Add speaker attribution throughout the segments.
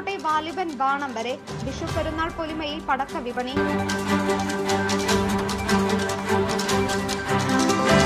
Speaker 1: വാലിബൻ ബാണം വരെ വിഷു പെരുന്നാൾ പൊലിമയിൽ പടക്ക വിപണി.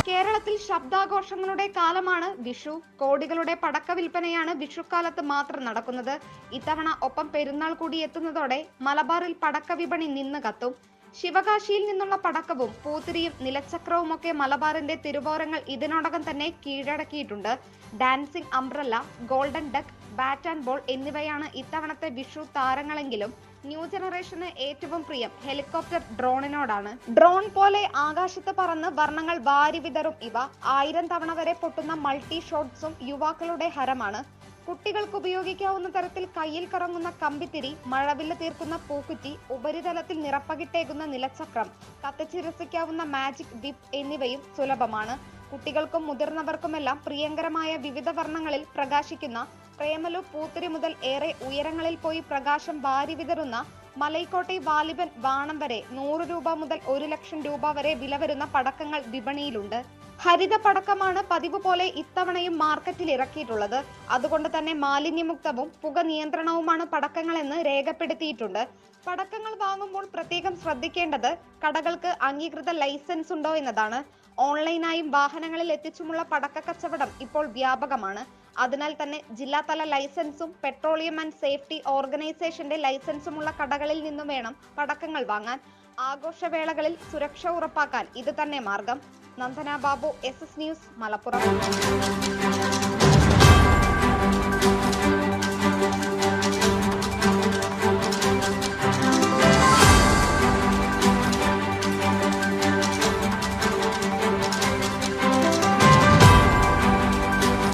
Speaker 1: കേരളത്തിൽ ശബ്ദാഘോഷങ്ങളുടെ കാലമാണ് വിഷു. കോടികളുടെ പടക്ക വിൽപ്പനയാണ് വിഷുക്കാലത്ത് മാത്രം നടക്കുന്നത്. ഇത്തവണ ഒപ്പം പെരുന്നാൾ കൂടി എത്തുന്നതോടെ മലബാറിൽ പടക്ക വിപണി നിന്ന് കത്തും. ശിവകാശിയിൽ നിന്നുള്ള പടക്കവും പൂത്തിരിയും നിലച്ചക്രവുമൊക്കെ മലബാറിന്റെ തിരുവോരങ്ങൾ ഇതിനോടകം തന്നെ കീഴടക്കിയിട്ടുണ്ട്. Dancing umbrella golden duck bat and ball എന്നിവയാണ് ഇത്തവണത്തെ വിഷു താരങ്ങളെങ്കിലും ന്യൂ ജനറേഷന് ഏറ്റവും പ്രിയം ഹെലികോപ്റ്റർ ഡ്രോണിനോടാണ്. ഡ്രോൺ പോലെ ആകാശത്ത് പറന്ന് വർണങ്ങൾ വാരി വിതറും ഇവ ആയിരം തവണ വരെ പൊട്ടുന്ന മൾട്ടി ഷോട്ട്സും യുവാക്കളുടെ ഹരമാണ്. കുട്ടികൾക്ക് ഉപയോഗിക്കാവുന്ന തരത്തിൽ കയ്യിൽ കറങ്ങുന്ന കമ്പിത്തിരി മഴവില്ല് തീർക്കുന്ന പൂക്കുറ്റി ഉപരിതലത്തിൽ നിറപ്പകിട്ടേകുന്ന നിലച്ചക്രം കത്തിച്ചിരസിക്കാവുന്ന മാജിക് വിപ്പ് എന്നിവയും സുലഭമാണ്. കുട്ടികൾക്കും മുതിർന്നവർക്കുമെല്ലാം പ്രിയങ്കരമായ വിവിധ വർണങ്ങളിൽ പ്രകാശിക്കുന്ന പ്രേമലു പൂത്തിരി മുതൽ ഏറെ ഉയരങ്ങളിൽ പോയി പ്രകാശം വാരി വിതറുന്ന മലൈക്കോട്ടെ വാലിബൻ വാണം വരെ നൂറ് രൂപ മുതൽ ഒരു ലക്ഷം രൂപ വരെ വില വരുന്ന പടക്കങ്ങൾ വിപണിയിലുണ്ട്. ഹരിത പടക്കമാണ് പതിവ് പോലെ ഇത്തവണയും മാർക്കറ്റിൽ ഇറക്കിയിട്ടുള്ളത്. അതുകൊണ്ട് തന്നെ മാലിന്യമുക്തവും പുക നിയന്ത്രണവുമാണ് പടക്കങ്ങളെന്ന് രേഖപ്പെടുത്തിയിട്ടുണ്ട്. പടക്കങ്ങൾ വാങ്ങുമ്പോൾ പ്രത്യേകം ശ്രദ്ധിക്കേണ്ടത് കടകൾക്ക് അംഗീകൃത ലൈസൻസ് ഉണ്ടോ എന്നതാണ്. ഓൺലൈനായും വാഹനങ്ങളിൽ എത്തിച്ചുമുള്ള പടക്ക കച്ചവടം ഇപ്പോൾ വ്യാപകമാണ്. അതിനാൽ തന്നെ ജില്ലാതല ലൈസൻസും പെട്രോളിയം ആൻഡ് സേഫ്റ്റി ഓർഗനൈസേഷന്റെ ലൈസൻസുമുള്ള കടകളിൽ നിന്നും വേണം പടക്കങ്ങൾ വാങ്ങാൻ. ആഘോഷവേളകളിൽ സുരക്ഷ ഉറപ്പാക്കാൻ ഇത് തന്നെ മാർഗം. Nandana Babu S S news Malappuram.